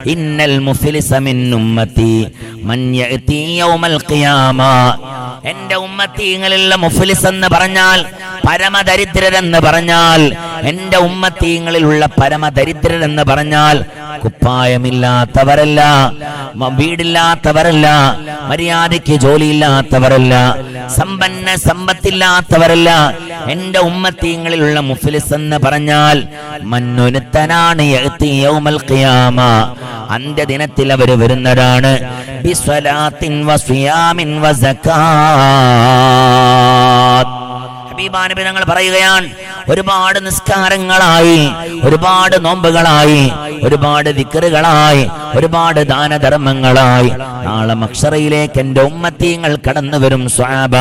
ഇന്നൽ ഉമ്മത്തി എന്റെ ഉമ്മത്തീങ്ങളിലുള്ള മുഫ്ലിസ് എന്ന് പറഞ്ഞാൽ പരമദരിദ്രരെന്ന് പറഞ്ഞാൽ എന്റെ ഉമ്മത്തീങ്ങളിലുള്ള പരമദരിദ്രരെന്ന് പറഞ്ഞാൽ കുപ്പായമില്ലാത്തവരല്ല വീടില്ലാത്തവരല്ല മര്യാദയ്ക്ക് ജോലിയില്ലാത്തവരല്ല സമ്പന്ന സമ്പത്തില്ലാത്തവരല്ല. എന്റെ ഉമ്മത്തീങ്ങളിലുള്ള മുഫ്ലിസ് എന്ന് പറഞ്ഞാൽ മന്നൊരുത്തനാണ് യൗമൽ ഖിയാമ. അന്ത്യദിനത്തിൽ അവർ വരുന്നതാണ്. ബിസ്വലാത്തിൻ വസ്വിയാമിൻ വസക്കാത്ത് ഞങ്ങൾ പറയുകയാണ് ഒരുപാട് നിസ്കാരങ്ങളായി ഒരുപാട് നോമ്പുകളായി ഒരുപാട് വിക്കറുകളായി ഒരുപാട് ദാനധർമ്മങ്ങളായി. നാളെ മക്ഷറയിലേക്ക് എന്റെ ഉമ്മത്തീങ്ങൾ കടന്നു വരും സ്വാബ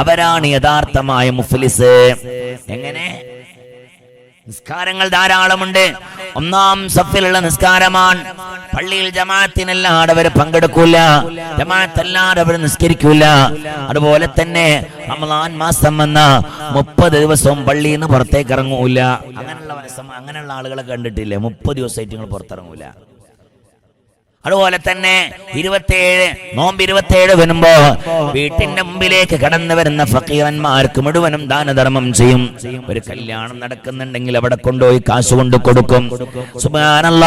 അവരാണ് യഥാർത്ഥമായ മുഫ്ലിസ്. എങ്ങനെ? നിസ്കാരങ്ങൾ ധാരാളമുണ്ട്. ഒന്നാം സഫിലുള്ള നിസ്കാരമാണ്. പള്ളിയിൽ ജമാഅത്തിനല്ലാതെ അവർ പങ്കെടുക്കൂല. ജമാഅത്തല്ലാതെ അവർ നിസ്കരിക്കൂല. അതുപോലെ തന്നെ റമദാൻ മാസം വന്ന മുപ്പത് ദിവസവും പള്ളിയിൽ നിന്ന് പുറത്തേക്ക് ഇറങ്ങൂല. അങ്ങനെയുള്ള അങ്ങനെയുള്ള ആളുകളെ കണ്ടിട്ടില്ലേ? മുപ്പത് ദിവസമായിട്ട് നിങ്ങൾ പുറത്തിറങ്ങൂല. അതുപോലെ തന്നെ ഇരുപത്തിയേഴ് നോമ്പ് ഇരുപത്തിയേഴ് വരുമ്പോ വീട്ടിന്റെ മുമ്പിലേക്ക് കടന്നു വരുന്ന ഫക്കീറന്മാർക്ക് മുഴുവനും ദാനധർമ്മം ചെയ്യും. ഒരു കല്യാണം നടക്കുന്നുണ്ടെങ്കിൽ അവിടെ കൊണ്ടുപോയി കാശ് കൊണ്ട് കൊടുക്കും. സുബാനല്ല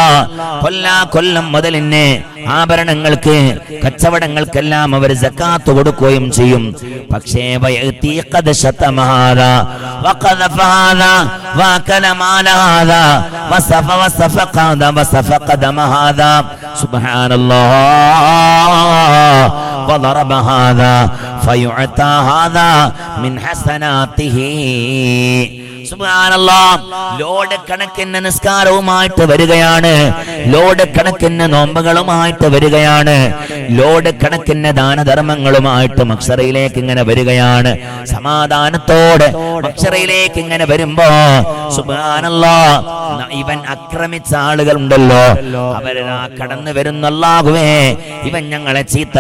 കൊല്ലാ കൊല്ലം മുതലിന് ആഭരണങ്ങൾക്ക് കച്ചവടങ്ങൾക്കെല്ലാം അവർ സക്കാത്ത് കൊടുക്കുകയും ചെയ്യും. പക്ഷേ وقذف هذا واكل مال هذا وصف وصف هذا وصف قدم هذا. سبحان الله. وضرب هذا فيعطى هذا من حسناته ലോഡ് കണക്കിന് നിസ്കാരവുമായിട്ട് വരികയാണ് ലോഡ് കണക്കിന് നോമ്പുകളുമായിട്ട് വരികയാണ് ലോഡ് കണക്കിന് ദാനധർമ്മങ്ങളുമായിട്ട് മക്സറയിലേക്ക് ഇങ്ങനെ വരികയാണ് സമാധാനത്തോടെ മക്സറയിലേക്ക് ഇങ്ങനെ വരുമ്പോ സുബാനല്ലോ ഇവൻ ആക്രമിച്ച ആളുകൾ ഉണ്ടല്ലോ അവരാ കടന്നു വരുന്നല്ലാകുവേ ഇവൻ ഞങ്ങളെ ചീത്ത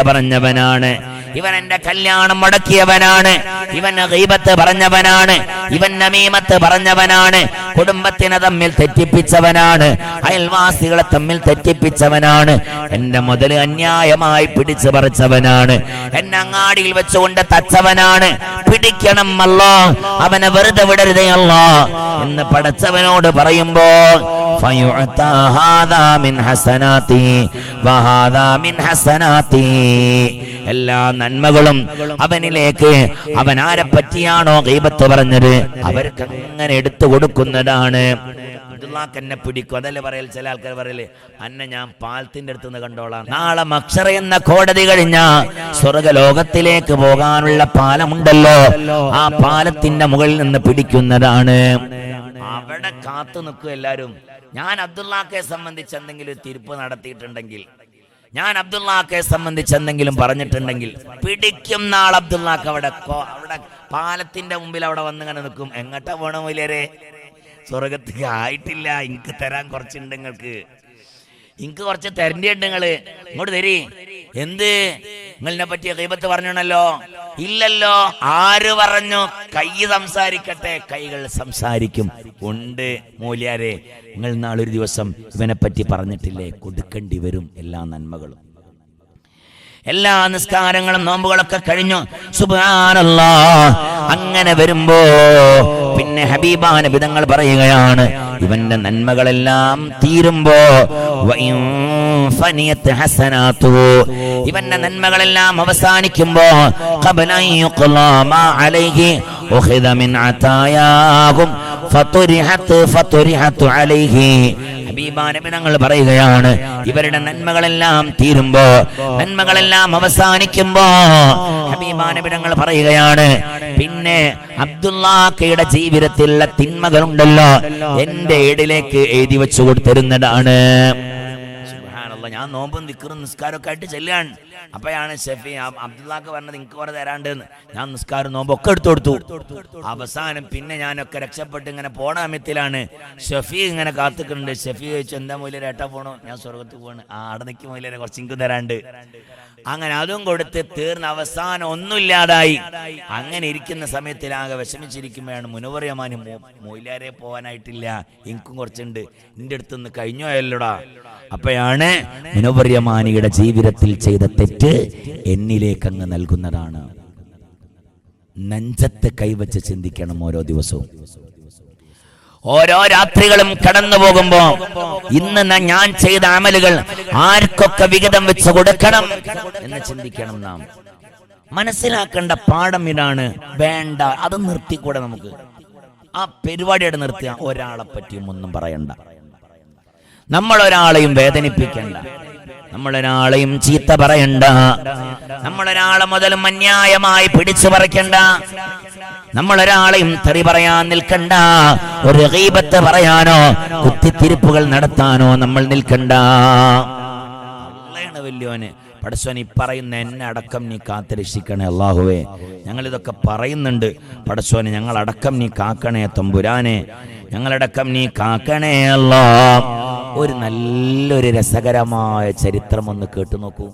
പറഞ്ഞവനാണ് ഇവൻ എന്റെ കല്യാണം മുടക്കിയവനാണ്. ഇവൻ ഗീബത്ത് പറഞ്ഞവനാണ്. ഇവൻ നമീമത്ത് പറഞ്ഞവനാണ്. കുടുംബത്തിനെ തമ്മിൽ തെറ്റിപ്പിച്ചവനാണ്. അയൽവാസികളെ തമ്മിൽ തെറ്റിപ്പിച്ചവനാണ്. എന്റെ മുതൽ അന്യായമായി പിടിച്ചു പറിച്ചവനാണ്. എന്നെ അങ്ങാടിയിൽ വെച്ചുകൊണ്ട് തച്ചവനാണ്. പിടിക്കണം അല്ലോ. അവനെ വെറുതെ വിടരുതേ അല്ലോ. എന്ന് പടച്ചവനോട് പറയുമ്പോ فيعطى هذا من حسناتي وهذا من حسناتي എല്ലാ നന്മകളും അവനിലേക്ക് അവൻ ആരെ പറ്റിയാണോ ഗീബത്ത് പറഞ്ഞത് അവർക്ക് അങ്ങനെ എടുത്തു കൊടുക്കുന്നതാണ് അബ്ദുള്ളാക്ക് എന്നെ പിടിക്കും അതല്ലേ പറയൽ ചില ആൾക്കാർ പറയല് അന്നെ ഞാൻ പാലത്തിന്റെ അടുത്ത് നിന്ന് കണ്ടോളാം നാളെ മക്ഷറ എന്ന കോടതി കഴിഞ്ഞ സ്വർഗലോകത്തിലേക്ക് പോകാനുള്ള പാലമുണ്ടല്ലോ ആ പാലത്തിന്റെ മുകളിൽ നിന്ന് പിടിക്കുന്നതാണ് അവിടെ കാത്തു നിൽക്കും എല്ലാരും ഞാൻ അബ്ദുള്ളാക്കെ സംബന്ധിച്ച് എന്തെങ്കിലും തിരുപ്പ് നടത്തിയിട്ടുണ്ടെങ്കിൽ ഞാൻ അബ്ദുള്ളാക്കെ സംബന്ധിച്ച് എന്തെങ്കിലും പറഞ്ഞിട്ടുണ്ടെങ്കിൽ പിടിക്കും നാൾ അബ്ദുള്ളാക്ക് അവിടെ അവിടെ പാലത്തിന്റെ മുമ്പിൽ അവിടെ വന്ന് ഇങ്ങനെ നിൽക്കും. എങ്ങട്ടാ പോണോ മൂലരെ സ്വർഗത്തേക്ക് ആയിട്ടില്ല. എനിക്ക് തരാൻ കുറച്ചുണ്ട് നിങ്ങൾക്ക് എനിക്ക് കുറച്ച് തരണ്ടിയുണ്ട് ഇങ്ങോട്ട് തരി. എന്ത്? നിങ്ങളിനെ പറ്റിയ കൈപത്ത് പറഞ്ഞണല്ലോ? ഇല്ലല്ലോ. ആര് പറഞ്ഞു? കൈ സംസാരിക്കട്ടെ. കൈകൾ സംസാരിക്കും. ഉണ്ട് മൂല്യാരെ നിങ്ങൾ നാളൊരു ദിവസം ഇവനെ പറ്റി പറഞ്ഞിട്ടില്ലേ? കൊടുക്കേണ്ടി വരും എല്ലാ നന്മകളും. എല്ലാ നിസ്കാരങ്ങളും നോമ്പുകളൊക്കെ കഴിഞ്ഞു. സുബാനല്ലാ അങ്ങനെ വരുമ്പോ പിന്നെ ഹബീബാന വിധങ്ങൾ പറയുകയാണ്. ഇവന്റെ നന്മകളെല്ലാം തീരുമ്പോ ഹസനാത്തുഹു. ഇവന്റെ നന്മകളെല്ലാം അവസാനിക്കുമ്പോ ഖബല അൻ യുഖ്ലാ മാ അലൈഹി ഉഖിദ മിൻ അതായാഹും ഫതുരിഹത് ഫതുരിഹതു അലൈഹി. ഹബീബാനബി ഞങ്ങൾ പറയുകയാണ് ഇവരുടെ നന്മകളെല്ലാം തീരുമ്പോ നന്മകളെല്ലാം അവസാനിക്കുമ്പോ ഹബീബാനബി ഞങ്ങൾ പറയുകയാണ് പിന്നെ അബ്ദുല്ലാക്കയുടെ ജീവിതത്തിലുള്ള തിന്മകളുണ്ടല്ലോ എന്റെ ഏടിലേക്ക് എഴുതി വെച്ചു കൊടുത്തിരുന്നതാണ്. സുബ്ഹാനല്ലാഹ്, ഞാൻ നോമ്പും നിക്കറും നിസ്കാരമൊക്കെ ആയിട്ട് ചെല്ലുകയാണ്. അപ്പോഴാണ് ഷെഫി അബ്- അബ്ദുള്ളാക്ക് പറഞ്ഞത് എനിക്ക് കുറെ തരാണ്ട് എന്ന്. ഞാൻ നിസ്കാരം നോമ്പൊക്കെ എടുത്തു കൊടുത്തു. അവസാനം പിന്നെ ഞാനൊക്കെ രക്ഷപ്പെട്ട് ഇങ്ങനെ പോണ സമയത്തിലാണ് ഷെഫി ഇങ്ങനെ കാത്തുക്കുന്നുണ്ട്. ഷെഫി ചോദിച്ചു എന്താ മൂല്യം ഏട്ടാ പോണോ? ഞാൻ സ്വർഗത്ത് പോണ് ആ അവിടെ നിൽക്കും മൂല്യം കുറച്ച് ഇങ്ക് തരാണ്ട്. അങ്ങനെ അതും കൊടുത്ത് തീർന്ന അവസാനം ഒന്നുമില്ലാതായി അങ്ങനെ ഇരിക്കുന്ന സമയത്തിലാകെ വിഷമിച്ചിരിക്കുമ്പോഴാണ് മുനവറിയമാന് മൊയിലാരെ പോകാനായിട്ടില്ല എനിക്കും കുറച്ചുണ്ട്. എന്റെ അടുത്തുനിന്ന് കഴിഞ്ഞോയല്ലോടാ അപ്പോഴാണ് മുനവര്യമാനിയുടെ ജീവിതത്തിൽ ചെയ്ത തെറ്റ് എന്നിലേക്ക് അങ്ങ് നൽകുന്നതാണ്. നെഞ്ചത്ത് കൈവച്ച് ചിന്തിക്കണം ഓരോ ദിവസവും. ഓരോ രാത്രികളും കടന്നു പോകുമ്പോ ഇന്ന് ഞാൻ ചെയ്ത അമലുകൾ ആർക്കൊക്കെ വിഹിതം വെച്ച് കൊടുക്കണം എന്ന് ചിന്തിക്കണം നാം. മനസ്സിലാക്കേണ്ട പാഠം ഇതാണ്. വേണ്ട അത് നിർത്തിക്കൂടെ നമുക്ക്. ആ പരിപാടിയുടെ നിർത്തിയ ഒരാളെ പറ്റിയും ഒന്നും പറയണ്ട. നമ്മൾ ഒരാളെയും വേദനിപ്പിക്കണ്ട. നമ്മളൊരാളെയും ചീത്ത പറയണ്ട. നമ്മളൊരാളെ മുതലും അന്യായമായി പിടിച്ചു പറിക്കണ്ട. നമ്മളൊരാളെയും തെറി പറയാൻ നിൽക്കണ്ട. ഒരു ഗീബത്ത് പറയാനോ കുത്തിത്തിരിപ്പുകൾ നടത്താനോ നമ്മൾ നിൽക്കണ്ട. വല്യോന് പടച്ചോൻ ഈ പറയുന്ന എന്നെ അടക്കം നീ കാത്തുരക്ഷിക്കണേ അള്ളാഹുവേ. ഞങ്ങളിതൊക്കെ പറയുന്നുണ്ട്. പടച്ചോനെ ഞങ്ങളടക്കം നീ കാക്കണേ തമ്പുരാനെ. ഞങ്ങളടക്കം നീ കാക്കണേ അല്ലാ ഒരു നല്ലൊരു രസകരമായ ചരിത്രം ഒന്ന് കേട്ടു നോക്കൂ.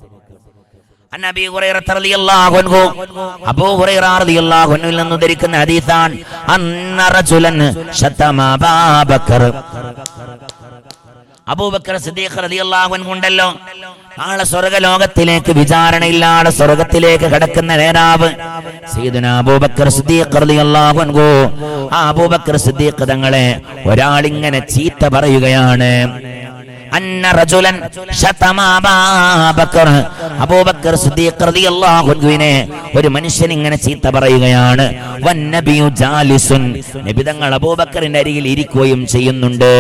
നിന്ന് ധരിക്കുന്ന ഹദീസാൻ ഉണ്ടല്ലോ. വിചാരണയില്ലാതെ സ്വർഗത്തിലേക്ക് കടക്കുന്ന സയ്യിദുന അബൂബക്കർ സിദ്ദീഖ് ആ അബൂബക്കർ സിദ്ദീഖ് തങ്ങളെ ഒരാളിങ്ങനെ ചീത്ത പറയുകയാണ്. അബൂബക്കർ അബൂബക്കർ സിദ്ദീഖ് റളിയല്ലാഹു അൻഹുവിനെ ഒരു മനുഷ്യൻ ഇങ്ങനെ ചീത്ത പറയുകയാണ്. നബിതങ്ങൾ അബൂബക്കറിന്റെ അരികിൽ ഇരിക്കുകയും ചെയ്യുന്നുണ്ട്.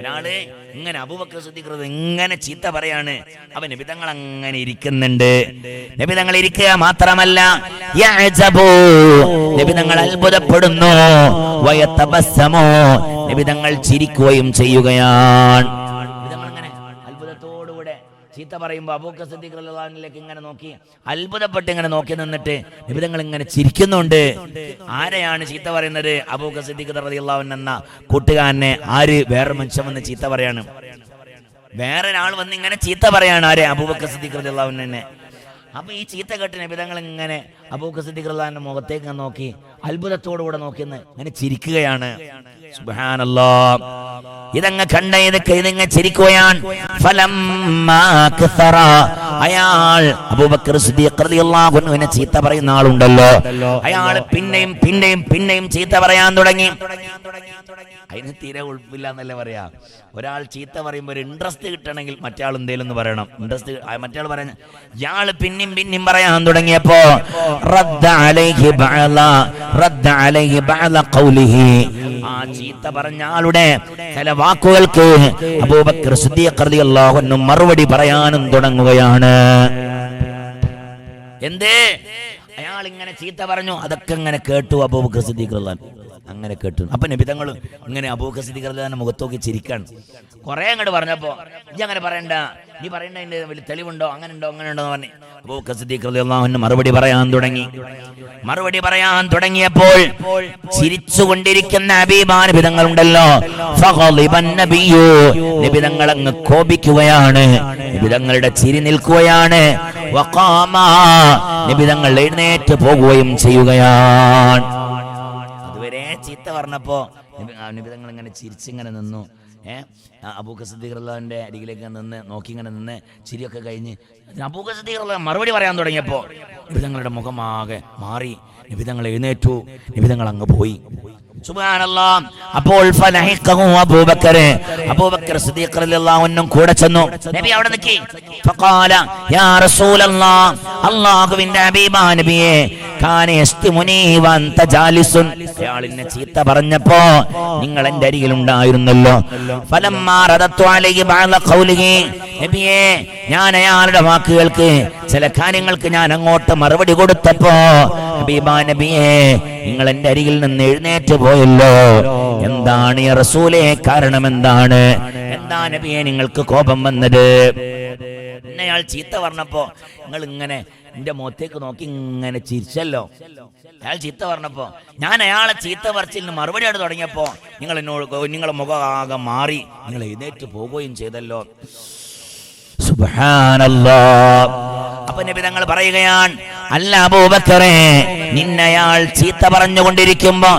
ഒരാൾ ഇങ്ങനെ അബൂബക്കർ സിദ്ദീഖ് ഇങ്ങനെ ചീത്ത പറയാണ്. അവൻ നബി തങ്ങൾ അങ്ങനെ ഇരിക്കുന്നുണ്ട്. നബി തങ്ങൾ ഇരിക്കുക മാത്രമല്ല യഅജബു. നബി തങ്ങൾ അത്ഭുതപ്പെടുന്നു. വയതബസ്സമു. നബി തങ്ങൾ ചിരിക്കുകയും ചെയ്യുകയാണ്. അത്ഭുതത്തോടുകൂടെ ചീത്ത പറയുമ്പോൾ അബൂക്ക റളിയല്ലാഹുവിലേക്ക് ഇങ്ങനെ നോക്കി അത്ഭുതപ്പെട്ട് ഇങ്ങനെ നോക്കി നിന്നിട്ട് നിബിതങ്ങൾ ഇങ്ങനെ ചിരിക്കുന്നുണ്ട്. ആരെയാണ് ചീത്ത പറയുന്നത്? അബൂക്ക സിദ്ദീഖ് റളിയല്ലാഹു എന്ന കൂട്ടുകാരനെ ആര് വേറെ മനുഷ്യൻ വന്ന് ചീത്ത പറയാണ്? വേറെ ഒരാൾ വന്ന് ഇങ്ങനെ ചീത്ത പറയാണ് ആരെ? അബൂബക്കർ സിദ്ദീഖ് റളിയല്ലാഹു അൻഹുവിനെ അപ്പൊ ഈ ചീത്ത കേട്ട് നബിതങ്ങൾ ഇങ്ങനെ അബൂബക്കർ സിദ്ദീഖ് മുഖത്തേക്ക് നോക്കി അത്ഭുതത്തോടു കൂടെ നോക്കിന്ന് ഇങ്ങനെ ചിരിക്കുകയാണ്. സുബ്ഹാനല്ലാ ഇതങ്ങ് കണ്ട ഇതൊക്കെ കൈതങ്ങ് ചിരിക്കുകയാണ്. അയാൾ അബൂബക്കർ ചീത്ത പറയുന്ന ആളുണ്ടല്ലോ. അയാൾ പിന്നെയും പിന്നെയും പിന്നെയും ചീത്ത പറയാൻ തുടങ്ങി. അതിന് തീരെ ഉൾപ്പില്ല എന്നല്ലേ പറയാ. ഒരാൾ ചീത്ത പറയുമ്പോൾ ഒരു ഇൻട്രസ്റ്റ് കിട്ടണമെങ്കിൽ മറ്റാൾ എന്തേലും എന്ന് പറയണം ഇൻട്രസ്റ്റ് മറ്റാൾ പറയാൻ ഇയാൾ പിന്നെയും പിന്നെയും പറയാൻ തുടങ്ങിയപ്പോ റദ്ദ അലൈഹി ബഅല റദ്ദ അലൈഹി ബഅല ഖൗലിഹി. ആ ചീത്ത പറഞ്ഞ ആളുടെ ചില വാക്കുകൾക്ക് അബൂബക്കർ സിദ്ദീഖ് റളിയല്ലാഹു അൻഹു മറുപടി പറയാനും തുടങ്ങുകയാണ്. എന്തേ? അയാൾ ഇങ്ങനെ ചീത്ത പറഞ്ഞു. അതൊക്കെ ഇങ്ങനെ കേട്ടു അബൂബക്കർ സിദ്ദീഖ്. അങ്ങനെ കേട്ടു. അപ്പൊ നബിതങ്ങളും ഇങ്ങനെ അബൂഖ സിദ്ദീഖ് റളിയല്ലാഹു അൻഹു മുഖത്തോക്കി ചിരിക്കാണ്. കുറെ അങ്ങോട്ട് പറഞ്ഞപ്പോ നീ അങ്ങനെ പറയണ്ട. നീ പറയണ്ടതിന്റെ വലിയ തെളിവുണ്ടോ? അങ്ങനെ ഉണ്ടോ അങ്ങനെ ഉണ്ടോ പറഞ്ഞു അബൂഖ സിദ്ദീഖ് മറുപടി പറയാൻ തുടങ്ങി. മറുപടി പറയാൻ തുടങ്ങിയപ്പോൾ ചിരിച്ചുകൊണ്ടിരിക്കുന്ന അബീബാനുബിതങ്ങൾ ഉണ്ടല്ലോ നിബിതങ്ങൾ അങ്ങ് കോപിക്കുകയാണ്. നിബിതങ്ങളുടെ ചിരി നിൽക്കുകയാണ്. നിബിതങ്ങൾ എഴുന്നേറ്റ് പോകുകയും ചെയ്യുകയാണ്. ചീത്ത പറഞ്ഞപ്പോ നിബിതങ്ങൾ ഇങ്ങനെ ചിരിച്ചിങ്ങനെ നിന്നു. ഏ? അബൂഖ സിദ്ദീഖുള്ളാന്റെ അരികിലേക്ക് നിന്ന് നോക്കി ഇങ്ങനെ നിന്ന് ചിരിയൊക്കെ കഴിഞ്ഞ് അബൂഖ സിദ്ദീഖുള്ള മറുപടി പറയാൻ തുടങ്ങിയപ്പോ നിബിതങ്ങളുടെ മുഖമാകെ മാറി. നിബിതങ്ങൾ എഴുന്നേറ്റു. നിബിതങ്ങൾ അങ്ങ് പോയി. അപ്പോൾ കൂടെ ചെന്നു. നബി അവിടെ അയാൾ എന്നെ ചീത്ത പറഞ്ഞപ്പോ നിങ്ങൾ എന്റെ അരികിൽ ഉണ്ടായിരുന്നല്ലോ ഫലം ഞാൻ അയാളുടെ വാക്കുകൾക്ക് ചില കാര്യങ്ങൾക്ക് ഞാൻ അങ്ങോട്ട് മറുപടി കൊടുത്തപ്പോ ഹബീബാ നബിയേ നിങ്ങൾ എന്റെ അരികിൽ നിന്ന് എഴുന്നേറ്റ് പോയല്ലോ. എന്താണ് ഈ റസൂലേ? കാരണം എന്താണ്? എന്താ നബിയെ നിങ്ങൾക്ക് കോപം വന്നത്? എന്നയാൾ ചീത്ത പറഞ്ഞപ്പോ നിങ്ങൾ ഇങ്ങനെ എന്റെ മുഖത്തേക്ക് നോക്കി ഇങ്ങനെ ചിരിച്ചല്ലോ. അയാൾ ചീത്ത പറഞ്ഞപ്പോ ഞാൻ അയാളെ ചീത്ത പറിച്ചിൽ മറുപടിയാണ് തുടങ്ങിയപ്പോ നിങ്ങൾ എന്നോട് നിങ്ങളെ മുഖം ആകെ മാറി നിങ്ങൾ എഴുന്നേറ്റ് പോവുകയും ചെയ്തല്ലോ. അപ്പൊ നബി തങ്ങൾ പറയുകയാണ് അല്ല അബൂബക്കറേ നിന്നയാൾ ചീത്ത പറഞ്ഞുകൊണ്ടിരിക്കുമ്പോ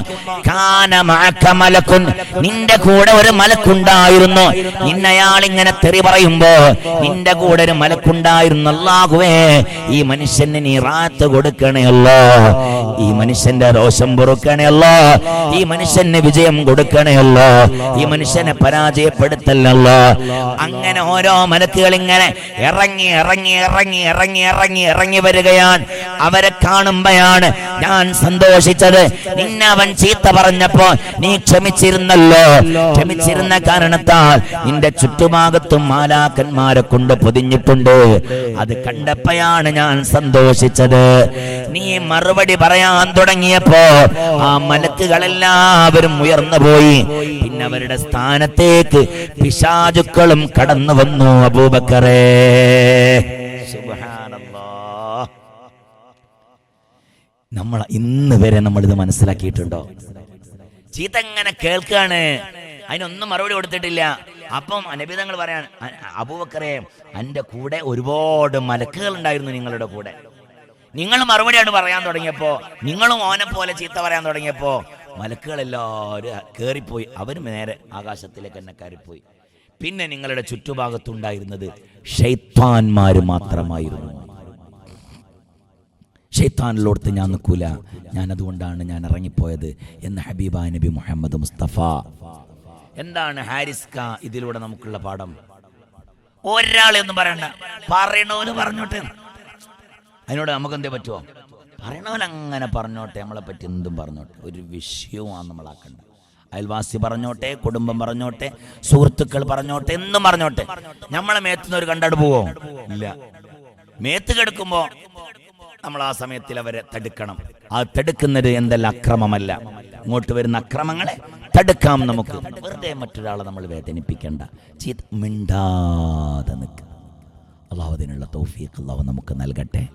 കാന മഅക മലക്കുൻ. നിന്റെ കൂടെ ഒരു മലക്കുണ്ടായിരുന്നു. നിന്നയാൾ ഇങ്ങനെ തെറി പറയുമ്പോ നിന്റെ കൂടെ ഒരു മലക്കുണ്ടായിരുന്നു അല്ലാഹുവേ ഈ മനുഷ്യന് നീ റാത്ത് കൊടുക്കണേ അല്ലോ. ഈ മനുഷ്യന്റെ രോഷം പൊറുക്കണേ അല്ലോ. ഈ മനുഷ്യന് വിജയം കൊടുക്കണേ അല്ലോ. ഈ മനുഷ്യനെ പരാജയപ്പെടുത്തല്ലോ അങ്ങനെ ഓരോ മലക്കുകൾ ഇങ്ങനെ ഇറങ്ങി ഇറങ്ങി ഇറങ്ങി ഇറങ്ങി ഇറങ്ങി ഇറങ്ങി വരികയാണ്. അവരെ കാണുമ്പോഴാണ് ഞാൻ സന്തോഷിച്ചത്. നിന്നെ അവൻ ചീത്ത പറഞ്ഞപ്പോ നീ ക്ഷമിച്ചിരുന്നല്ലോ. ക്ഷമിച്ചിരുന്ന കാരണത്താൽ നിന്റെ ചുറ്റുഭാഗത്തും മാലാക്കന്മാരെ കൊണ്ട് പൊതിഞ്ഞിട്ടുണ്ട്. അത് കണ്ടപ്പോഴാണ് ഞാൻ സന്തോഷിച്ചത്. നീ മറുപടി പറയാൻ തുടങ്ങിയപ്പോ ആ മലക്കുകളെല്ലാവരും ഉയർന്നു പോയി പിന്നെ അവരുടെ സ്ഥാനത്തേക്ക് പിശാചുക്കളും കടന്നു വന്നു അബൂബക്കറേ. സുബ്ഹാനല്ലാഹ്. നമ്മൾ ഇന്ന് വരെ നമ്മൾ ഇത് മനസ്സിലാക്കിയിട്ടുണ്ടോ? ചീത്ത എങ്ങനെ കേൾക്കാണ്. അതിനൊന്നും മറുപടി കൊടുത്തിട്ടില്ല. അപ്പം അനബിതങ്ങൾ പറയാൻ അബൂബക്കറേ എന്റെ കൂടെ ഒരുപാട് മലക്കുകൾ ഉണ്ടായിരുന്നു നിങ്ങളുടെ കൂടെ. നിങ്ങൾ മറുപടിയാണ് പറയാൻ തുടങ്ങിയപ്പോ നിങ്ങളും ഓനെ പോലെ ചീത്ത പറയാൻ തുടങ്ങിയപ്പോ മലക്കുകളെല്ലാവരും കയറിപ്പോയി അവരും നേരെ ആകാശത്തിലേക്ക് തന്നെ കയറിപ്പോയി. പിന്നെ നിങ്ങളുടെ ചുറ്റുഭാഗത്തുണ്ടായിരുന്നത് ഷെയ്ത്താൻമാർ മാത്രമായിരുന്നു. ഷെയ്ത്താനിലോടത്ത് ഞാൻ നിൽക്കൂല. ഞാൻ അതുകൊണ്ടാണ് ഞാൻ ഇറങ്ങിപ്പോയത് എന്ന് ഹബീബ നബി മുഹമ്മദ് മുസ്തഫ. എന്താണ് ഹാരിസ് ക ഇതിലൂടെ നമുക്കുള്ള പാഠം? ഒരാളെ ഒന്നും പറയണ്ട. പറയണോന് പറഞ്ഞോട്ടെ. അതിനോട് നമുക്ക് എന്തേ പറ്റുമോ പറയണവൻ അങ്ങനെ പറഞ്ഞോട്ടെ. നമ്മളെ പറ്റി എന്തും പറഞ്ഞോട്ടെ. ഒരു വിഷയവുമാണ് നമ്മളാക്കണ്ട അയൽവാസി പറഞ്ഞോട്ടെ കുടുംബം പറഞ്ഞോട്ടെ സുഹൃത്തുക്കൾ പറഞ്ഞോട്ടെ എന്നും പറഞ്ഞോട്ടെ. നമ്മളെ മേത്തുനിന്ന് ഒരു കണ്ടട് പോവോ? ഇല്ല. മേത്ത് കെടുക്കുമ്പോ നമ്മൾ ആ സമയത്തിൽ അവരെ തടുക്കണം. ആ തടുക്കുന്നത് എന്തെല്ലാം അക്രമമല്ല. ഇങ്ങോട്ട് വരുന്ന അക്രമങ്ങളെ തടുക്കാം നമുക്ക്. വെറുതെ മറ്റൊരാളെ നമ്മൾ വേദനിപ്പിക്കേണ്ട. ചീത്ത മിണ്ടാതെ നിൽക്കുക അള്ളാഹു അതിനുള്ള തൗഫീഖ് അള്ളാഹു നമുക്ക് നൽകട്ടെ.